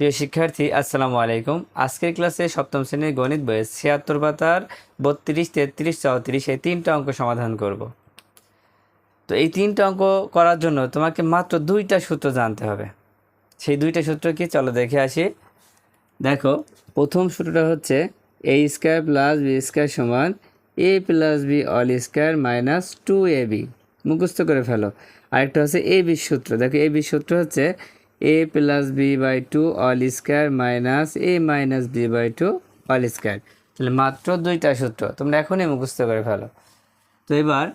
প্রিয় শিক্ষার্থী, আসসালামু আলাইকুম। আজকের ক্লাসে সপ্তম শ্রেণির গণিত বইয়ের ছিয়াত্তর পাতার বত্রিশ, তেত্রিশ, চৌত্রিশ এই তিনটা অঙ্ক সমাধান করব। তো এই তিনটা অঙ্ক করার জন্য তোমাকে মাত্র দুইটা সূত্র জানতে হবে। সেই দুইটা সূত্র কি? চলো দেখে আসি। দেখো, প্রথম সূত্রটা হচ্ছে A square plus B square সমান A plus B all square minus two A B মুখস্থ করে ফেলো। আরেকটা হচ্ছে এ বি সূত্র। দেখো এ বি সূত্র হচ্ছে A plus B by two all square minus A minus B by two all square তাহলে মাত্র দুইটা সূত্র, তোমরা এখনই মুখস্থ করে ফেলো। তো এবার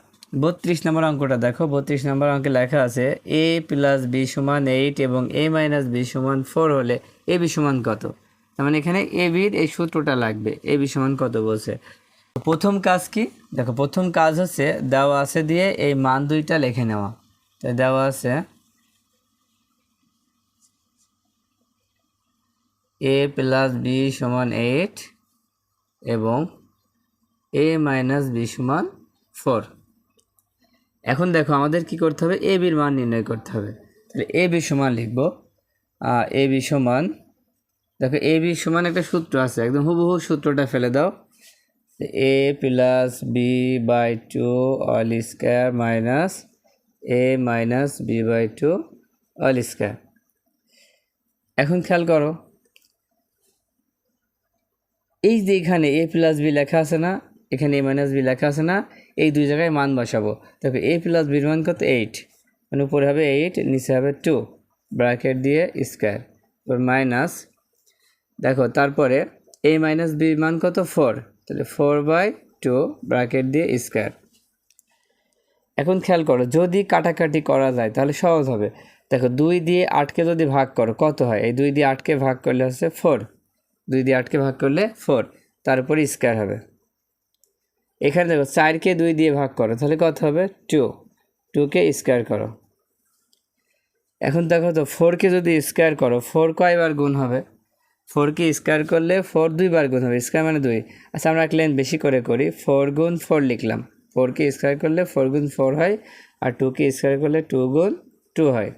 বত্রিশ নম্বর অঙ্কটা দেখো। বত্রিশ নম্বর অঙ্কে লেখা আছে এ প্লাস বি সমান এইট এবং এ মাইনাস বি সমান ফোর হলে এ বি সমান কত? তার মানে এখানে এ বির এই সূত্রটা লাগবে এ বি সমান কত বলছে? প্রথম কাজ কি? দেখো, প্রথম কাজ হচ্ছে দেওয়া আছে দিয়ে এই মান দুইটা লিখে নেওয়া। তো দেওয়া আছে এ প্লাস বি সমান এইট এবং এ মাইনাস বি সমান ফোর এখন দেখো আমাদের কি করতে হবে? এ বির মান নির্ণয় করতে হবে। তাহলে এ বি সমান লিখব। এ বি সমান, দেখো এ বি সমান একটা সূত্র আছে, একদম হুবহু সূত্রটা ফেলে দাও। A plus B by two all square minus A minus B by two all square এখন খেয়াল করো এই যে এখানে এ প্লাস বি লেখা আছে না, এখানে এ মাইনাস বি লেখা আছে না, এই দুই জায়গায় মান বসাবো। দেখো এ প্লাস বির মান কত? এইট মানে উপরে হবে এইট নিচে হবে টু ব্র্যাকেট দিয়ে স্কোয়ার এবার মাইনাস দেখো, তারপরে এ মাইনাস বি মান কত? ফোর তাহলে ফোর বাই টু ব্র্যাকেট দিয়ে স্কোয়ার এখন খেয়াল করো, যদি কাটাকাটি করা যায়, তাহলে সহজ হবে। দেখো, দুই দিয়ে আটকে যদি ভাগ করো, কত হয়? এই দুই দিয়ে আটকে ভাগ করলে হচ্ছে ফোর দুই দিয়ে আটকে ভাগ করলে ফোর তারপরে স্কোয়ার হবে। এখানে দেখো চারকে দুই দিয়ে ভাগ করো, তাহলে কত হবে? টু টুকে স্কোয়ার করো। এখন দেখো তো ফোরকে যদি স্কোয়ার করো ফোর কয়বার গুণ হবে? ফোরকে স্কোয়ার করলে ফোর দুইবার গুণ হবে স্কোয়ার মানে দুই। আচ্ছা আমরা লাইন বেশি করে করি ফোর গুণ ফোর লিখলাম। ফোরকে স্কোয়ার করলে ফোর গুণ ফোর হয়, আর টুকে স্কোয়ার করলে টু গুণ টু হয়।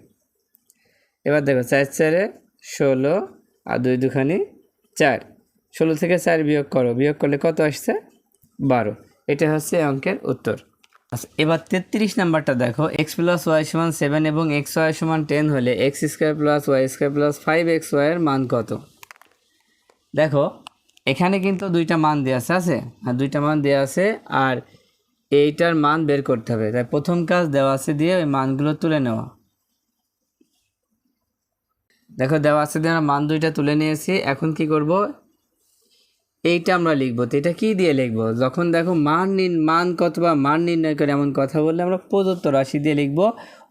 এবার দেখো চার চারে ষোলো, আর দুই দুখানি চার। ষোলো থেকে চার বিয়োগ করো। বিয়োগ করলে কত আসছে? বারো। এটা হচ্ছে অঙ্কের উত্তর। আচ্ছা এবার তেত্রিশ নাম্বারটা দেখো। এক্স প্লাস ওয়াই সমান সেভেন এবং এক্স ওয়াই সমান টেন হলে X square plus Y square plus five X ওয়াইয়ের মান কত? দেখো, এখানে কিন্তু দুইটা মান দেওয়া আছে আছে? আর দুইটা মান দেওয়া আছে আর এইটার মান বের করতে হবে। তাই প্রথম কাজ দেওয়া আছে দিয়ে ওই মানগুলো তুলে নেওয়া। দেখো দেওয়া আছে আমরা মান দুইটা তুলে নিয়েছি, এখন কি করব? এইটা আমরা লিখব। তো এটা কী দিয়ে লিখব? যখন দেখো মান নিন, মান কত বা মান নির্ণয় করে এমন কথা বললে আমরা প্রদত্ত রাশি দিয়ে লিখব,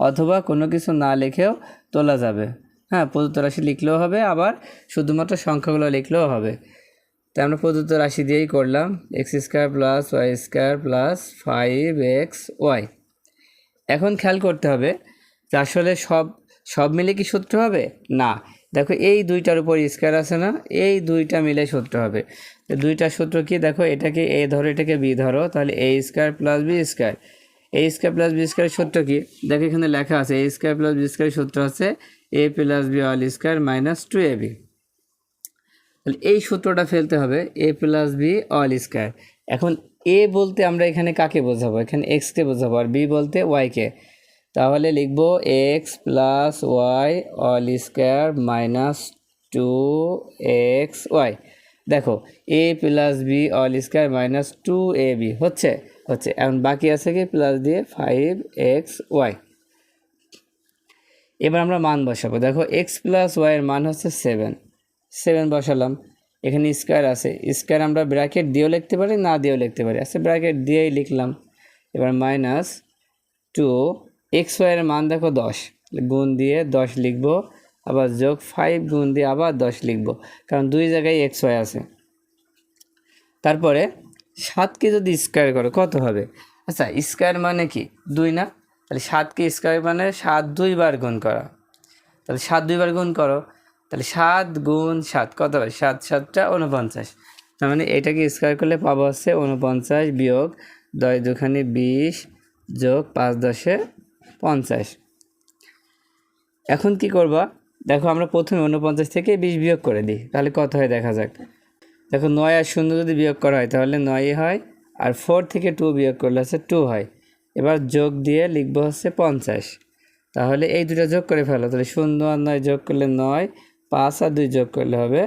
অথবা কোনো কিছু না লিখেও তোলা যাবে। হ্যাঁ প্রদত্ত রাশি লিখলেও হবে, আবার শুধুমাত্র সংখ্যাগুলো লিখলেও হবে। তাই আমরা প্রদত্ত রাশি দিয়েই করলাম, X square plus Y square plus five X Y. এখন খেয়াল করতে হবে যে আসলে সব সব মিলে কি সূত্র হবে? না। দেখো, এই দুইটার উপর স্কোয়ার আছে না? এই দুইটা মিলে সূত্র হবে। দুইটা সূত্র কি? দেখো, এটাকে এ ধরো, এটাকে বি ধরো, তাহলে A square plus B square A square plus B square সূত্র কি? দেখো, এখানে লেখা আছে A square plus B square সূত্র আছে A plus B all square minus two A B তাহলে এই সূত্রটা ফেলতে হবে A plus B all square এখন এ বলতে আমরা এখানে কাকে বোঝাবো? এখানে এক্সকে বোঝাবো, আর বি বলতে ওয়াইকে তাহলে লিখব X plus Y all square minus two X Y দেখো A plus B all square minus two A B হচ্ছে? হচ্ছে। এখন বাকি আছে কি? প্লাস দিয়ে ফাইভ এক্স ওয়াই এবার আমরা মান বসাবো। দেখো এক্স প্লাস ওয়াইয়ের মান হচ্ছে সেভেন সেভেন বসালাম। এখানে স্কোয়ার আছে। স্কোয়ার আমরা ব্র্যাকেট দিয়েও লিখতে পারি, না দিয়েও লিখতে পারি। আচ্ছা ব্র্যাকেট দিয়েই লিখলাম। এবার মাইনাস টু এক্স ওয়াইয়ের মান দেখো দশ, গুণ দিয়ে দশ লিখব, আবার যোগ ফাইভ গুণ দিয়ে আবার দশ লিখব, কারণ দুই জায়গায় এক্স ওয়াই আছে। তারপরে সাতকে যদি স্কোয়ার করো, কত হবে? আচ্ছা স্কোয়ার মানে কি? দুই না? তাহলে সাতকে স্কোয়ার মানে সাত দুইবার গুণ করা। তাহলে সাত দুইবার গুণ করো, তাহলে সাত গুণ সাত, কত হয় সাত, সাতটা উনপঞ্চাশ তার মানে এটাকে স্কোয়ার করলে পাবো হচ্ছে উনপঞ্চাশ বিয়োগ দশ দুখানি বিশ যোগ পাঁচ দশে পঞ্চাশ। এখন কি করবা? দেখো আমরা প্রথমে উনপঞ্চাশ থেকে বিশ বিয়োগ করে দিই, তাহলে কত হয় দেখা যাক। দেখো নয় আর শূন্য যদি বিয়োগ করা হয়, তাহলে নয়ই হয়, আর ফোর থেকে টু বিয়োগ করলে হচ্ছে টু হয়। এবার যোগ দিয়ে লিখব হচ্ছে পঞ্চাশ। তাহলে এই দুটো যোগ করে ফেলো, তাহলে শূন্য আর নয় যোগ করলে নয়, পাঁচ আর দুই যোগ করলে হবে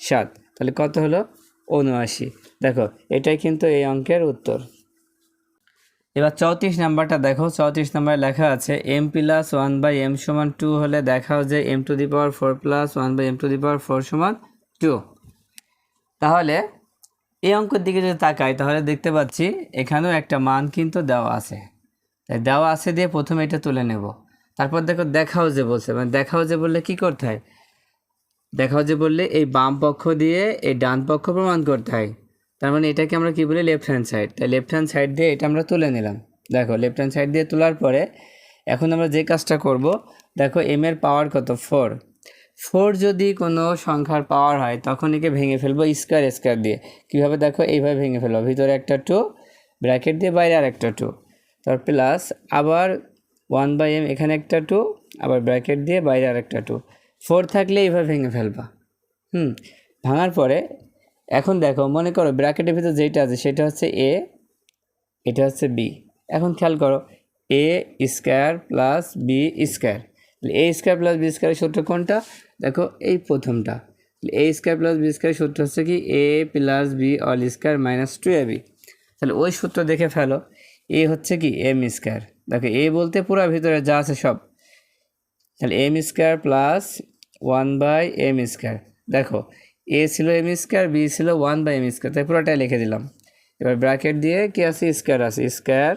সাত। তাহলে কত হলো? উনআশি দেখো, এটাই কিন্তু এই অঙ্কের উত্তর। এবার চৌত্রিশ নাম্বারটা দেখো, চৌত্রিশ নাম্বারে লেখা আছে M plus one by M সমান টু হলে দেখাও যে M to the power four plus one by M to the power four সমান টু তাহলে এই অঙ্কের দিকে যদি তাকাই, তাহলে দেখতে পাচ্ছি এখানেও একটা মান কিন্তু দেওয়া আছে। তাই দেওয়া আছে দিয়ে প্রথমে এটা তুলে নেব। তারপর দেখো দেখাও যে বলছে মানে দেখাও যে বললে কি করতে হয়? দেখাও যে বললে এই বাম পক্ষ দিয়ে এই ডান পক্ষ প্রমাণ করতে হয়। তার মানে এটাকে আমরা কি বলি? লেফট হ্যান্ড সাইড তাই লেফট হ্যান্ড সাইড দিয়ে এটা আমরা তুলে নিলাম। দেখো লেফট হ্যান্ড সাইড দিয়ে তোলার পরে এখন আমরা যে কাজটা করব, দেখো এম এর পাওয়ার কত? ফোর ফোর যদি কোনো সংখ্যার পাওয়ার হয়, তখন একে ভেঙে ফেলব স্কোয়ার স্কোয়ার দিয়ে। কীভাবে? দেখো, এইভাবে ভেঙে ফেলব। ভিতরে একটা টু ব্র্যাকেট দিয়ে বাইরে আর একটা টু তারপর প্লাস আবার ওয়ান বাই এম এখানে একটা টু আবার ব্র্যাকেট দিয়ে বাইরে আর একটা টু ফোর থাকলে এইভাবে ভেঙে ফেলবা। হুম, ভাঙার পরে এখন দেখো, মনে করো ব্র্যাকেটের ভিতর যেটা আছে সেটা হচ্ছে এ এটা হচ্ছে বি এখন খেয়াল করো A square plus B square A square plus B স্কোয়ারের সূত্র কোনটা? দেখো, এই প্রথমটা। এ স্কোয়ার প্লাস বি স্কোয়ারের সূত্র হচ্ছে কি? A plus B all square minus two A B তাহলে ওই সূত্র দেখে ফেলো এ হচ্ছে কি? এম স্কোয়ার দেখো এ বলতে পুরো ভিতরে যা আছে সব। তাহলে M square plus one by M square দেখো এ ছিল এম স্কোয়ার বি ছিল ওয়ান বাই এম স্কোয়ার তাই পুরোটাই লিখে দিলাম। এবার ব্র্যাকেট দিয়ে কি আছে? স্কোয়ার আছে। স্কোয়ার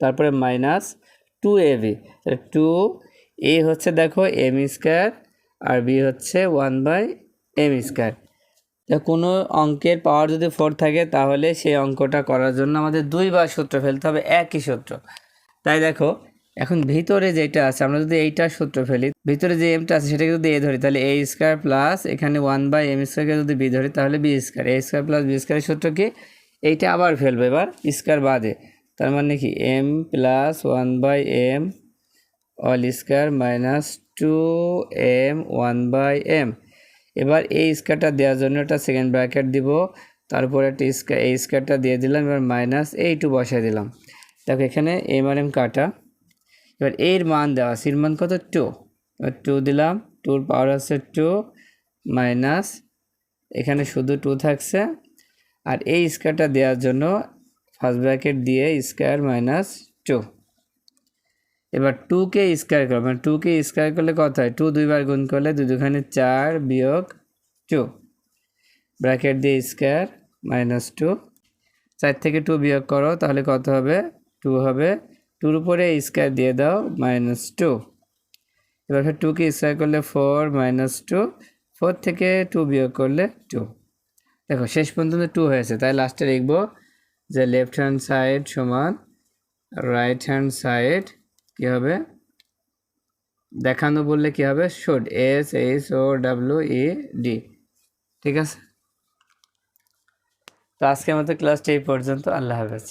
তারপরে minus two A B two A হচ্ছে দেখো এম স্কোয়ার আর বি হচ্ছে ওয়ান বাই এম স্কোয়ার তা কোনো অঙ্কের পাওয়ার যদি ফোর থাকে, তাহলে সেই অঙ্কটা করার জন্য আমাদের দুইবার সূত্র ফেলতে হবে, একই সূত্র। তাই দেখো এখন ভিতরে যেটা আছে, আমরা যদি এইটা সূত্র ফেলি, ভিতরে যে এমটা আছে সেটাকে যদি এ ধরি, তাহলে এ স্কোয়ার প্লাস এখানে ওয়ান বাই এম স্কোয়ারকে যদি বি ধরি, তাহলে B square A square plus B স্কোয়ারের সূত্র কি? এইটা আবার ফেলব এবার স্কোয়ার বাদে। তার মানে কি? M plus one by M all square minus two M one by M এবার এই স্কোয়ারটা দেওয়ার জন্য একটা সেকেন্ড ব্র্যাকেট দিব, তারপরে একটা স্কোয়ার এই স্কোয়ারটা দিয়ে দিলাম, এবার মাইনাস এই টু বসাই দিলাম। দেখো এখানে এম আর এম কাটা। এবার এর মান দেওয়া সির মান কত? টু এবার টু দিলাম। টুর পাওয়ার আছে টু মাইনাস এখানে শুধু টু থাকছে। আর এই স্কোয়ারটা দেওয়ার জন্য ফার্স্ট ব্র্যাকেট দিয়ে স্কোয়ার মাইনাস টু এবার টুকে স্কোয়ার করো মানে টুকে স্কোয়ার করলে কত হয়? টু দুইবার গুণ করলে দুই দুখানে চার বিয়োগ টু ব্র্যাকেট দিয়ে স্কোয়ার মাইনাস টু চার থেকে টু বিয়োগ করো, তাহলে কত হবে? টু হবে। টুর উপরে স্কোয়ার দিয়ে দাও মাইনাস টু এবার টুকে স্কোয়ার করলে ফোর মাইনাস টু ফোর থেকে টু বিয়োগ করলে টু দেখো, শেষ পর্যন্ত টু হয়েছে। তাই লাস্টে লিখব যে লেফট হ্যান্ড সাইড সমান রাইট হ্যান্ড সাইড কী হবে? দেখানো বললে কী হবে? Showed S H O W E D ঠিক আছে? তো আজকের মতো ক্লাসটা এই পর্যন্ত। আল্লাহ হাফেজ।